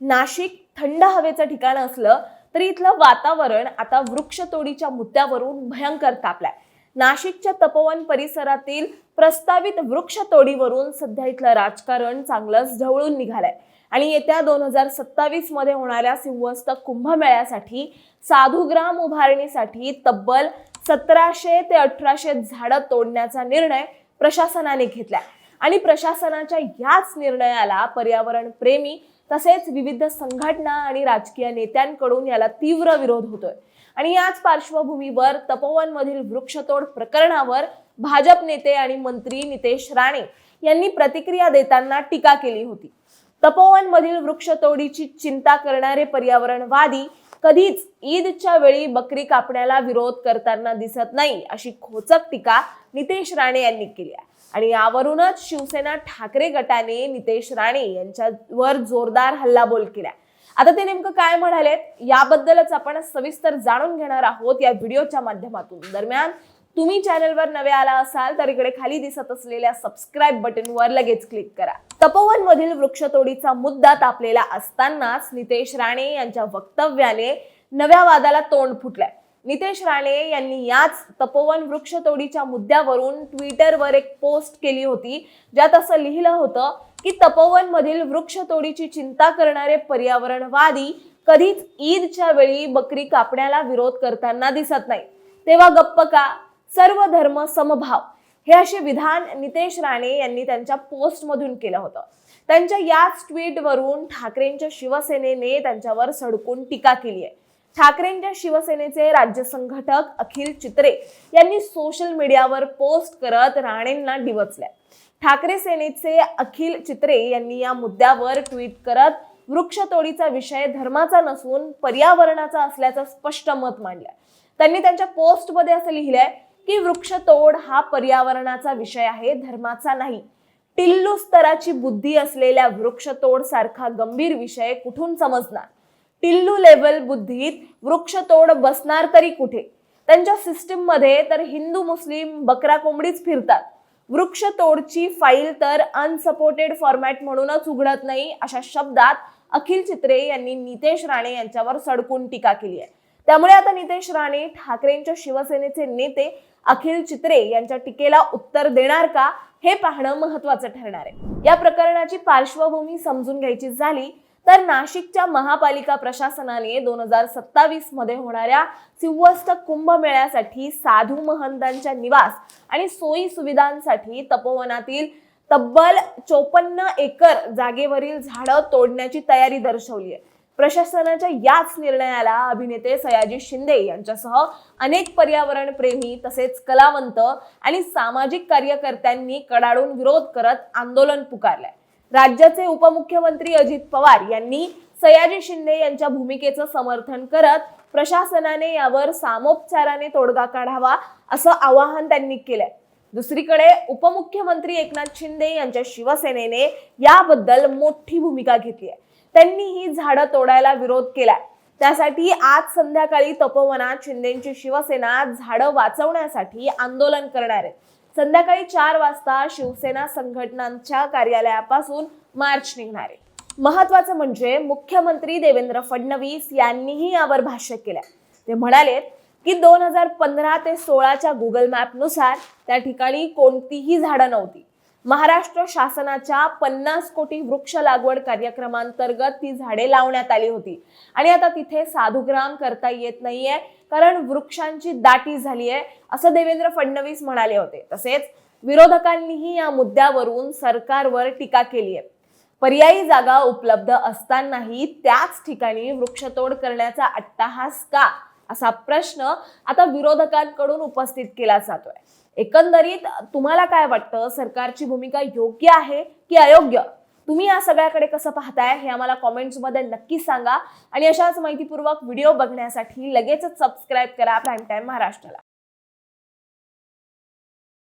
नाशिक थंड हवेचं ठिकाण असलं तरी इथलं वातावरण आता वृक्षतोडीच्या मुद्द्यावरून भयंकर तापलाय. नाशिकच्या तपोवन परिसरातील प्रस्तावित वृक्षतोडीवरून सध्या इथलं राजकारण चांगलंच ढवळून निघालंय. आणि येत्या दोन हजार सत्तावीसमध्ये होणाऱ्या सिंहस्थ कुंभमेळ्यासाठी साधुग्राम उभारणीसाठी तब्बल सतराशे ते अठराशे झाडं तोडण्याचा निर्णय प्रशासनाने घेतलाय. आणि प्रशासनाच्या याच निर्णयाला पर्यावरण प्रेमी तसेच विविध संघटना आणि राजकीय नेत्यांकडून याला तीव्र विरोध होतोय. आणि याच पार्श्वभूमीवर तपोवनमधील वृक्षतोड प्रकरणावर भाजप नेते आणि मंत्री नितेश राणे यांनी प्रतिक्रिया देताना टीका केली होती. तपोवनमधील वृक्षतोडीची चिंता करणारे पर्यावरणवादी कधीच ईदच्या वेळी बकरी कापण्याला विरोध करताना दिसत नाही अशी खोचक टीका नितेश राणे यांनी केली आहे. आणि यावरूनच शिवसेना ठाकरे गटाने नितेश राणे यांच्यावर जोरदार हल्लाबोल केला आता ते नेमकं काय म्हणालेत? याबद्दलच आपण सविस्तर जाणून घेणार आहोत या व्हिडिओच्या माध्यमातून. दरम्यान तुम्ही चॅनलवर नवे आला असाल तर इकडे खाली दिसत असलेल्या सबस्क्राईब बटनवर लगेच क्लिक करा. तपोवन मधील वृक्षतोडीचा मुद्दा तापलेला असतानाच नितेश राणे यांच्या वक्तव्याने नव्या वादाला तोंड फुटलंय. नितेश राणे यांनी याच तपोवन वृक्षतोडीच्या मुद्द्यावरून ट्विटरवर एक पोस्ट केली होती ज्यात असं लिहिलं होतं की तपोवन मधील वृक्षतोडीची चिंता करणारे पर्यावरणवादी कधीच ईदच्या वेळी बकरी कापण्याला विरोध करताना दिसत नाही. तेव्हा गप्प का? सर्व धर्म समभाव. हे असे विधान नितेश राणे यांनी त्यांच्या पोस्टमधून केलं होतं. त्यांच्या याच ट्विटवरून ठाकरेंच्या शिवसेनेने त्यांच्यावर सडकून टीका केली आहे. ठाकरेंच्या शिवसेनेचे राज्य संघटक अखिल चित्रे यांनी सोशल मीडियावर पोस्ट करत राणेंना डिवचल्या. ठाकरे सेनेचे अखिल चित्रे यांनी या मुद्द्यावर ट्विट करत वृक्षतोडीचा विषय धर्माचा नसून पर्यावरणाचा असल्याचं स्पष्ट मत मांडलंय त्यांनी त्यांच्या पोस्टमध्ये असं लिहिलंय की वृक्षतोड हा पर्यावरणाचा विषय आहे धर्माचा नाही. टिल्लू स्तराची बुद्धी असलेल्या वृक्षतोड सारखा गंभीर विषय कुठून समजणार? टिल्लू लेवल बुद्धीत वृक्षतोड बसणार तरी कुठे? त्यांच्या सिस्टीममध्ये तर हिंदू मुस्लिम बकरा कोंबडीच फिरतात. वृक्षतोडची फाईल तर अनसपोर्टेड फॉर्मॅट म्हणूनच उघडत नाही अशा शब्दात अखिल चित्रे यांनी नितेश राणे यांच्यावर सडकून टीका केली आहे. त्यामुळे आता नितेश राणे ठाकरेंच्या शिवसेनेचे नेते अखिल चित्रे यांच्या टीकेला उत्तर देणार का हे पाहणं महत्वाचं ठरणार आहे. या प्रकरणाची पार्श्वभूमी समजून घ्यायची झाली तर नाशिकच्या महापालिका प्रशासनाने दोन हजार सत्तावीसमध्ये होणाऱ्या सिंहस्थ कुंभमेळ्यासाठी साधू महंतांच्या निवास आणि सोयी सुविधांसाठी तपोवनातील तब्बल चोपन्न एकर जागेवरील झाडं तोडण्याची तयारी दर्शवली आहे. प्रशासनाच्या याच निर्णयाला अभिनेते सयाजी शिंदे यांच्यासह अनेक पर्यावरण प्रेमी तसेच कलावंत आणि सामाजिक कार्यकर्त्यांनी कडाडून विरोध करत आंदोलन पुकारलंय. राज्याचे उपमुख्यमंत्री अजित पवार यांनी सयाजी शिंदे यांच्या भूमिकेचं समर्थन करत प्रशासनाने यावर सामोपचाराने तोडगा काढावा असं आवाहन त्यांनी केलंय. दुसरीकडे उपमुख्यमंत्री एकनाथ शिंदे यांच्या शिवसेनेने याबद्दल मोठी भूमिका घेतली आहे. त्यांनी ही झाडं तोडायला विरोध केलाय. त्यासाठी आज संध्याकाळी तपोवनात शिंदेची शिवसेना झाडं वाचवण्यासाठी आंदोलन करणार आहे. संध्याकाळी चार वाजता शिवसेना संघटनांच्या कार्यालयापासून मार्च निघणार आहे. महत्वाचं म्हणजे मुख्यमंत्री देवेंद्र फडणवीस यांनीही यावर भाष्य केलंय. ते म्हणालेत की दोन हजार पंधरा ते सोळाच्या गुगल मॅपनुसार त्या ठिकाणी कोणतीही झाडं नव्हती. महाराष्ट्र शासनाच्या पन्नास कोटी वृक्ष लागवड कार्यक्रमांतर्गत ती झाडे लावण्यात आली होती. आणि आता तिथे साधुग्राम करता येत नाहीये कारण वृक्षांची दाटी झाली आहे असं देवेंद्र फडणवीस म्हणाले होते. तसेच विरोधकांनीही या मुद्द्यावरून सरकारवर टीका केली आहे पर्यायी जागा उपलब्ध असतानाही त्याच ठिकाणी वृक्षतोड करण्याचा अट्टाहास का? असा प्रश्न आता विरोधकांकडून उपस्थित केला जातोय. एकंदरीत तुम्हाला काय वाटतं? सरकारची भूमिका योग्य आहे की अयोग्य? तुम्ही या सगळ्याकडे कसं पाहताय हे आम्हाला कॉमेंट्समध्ये नक्की सांगा. आणि अशाच माहितीपूर्वक व्हिडिओ बघण्यासाठी लगेचच सबस्क्राईब करा. प्राईम टाईम महाराष्ट्राला.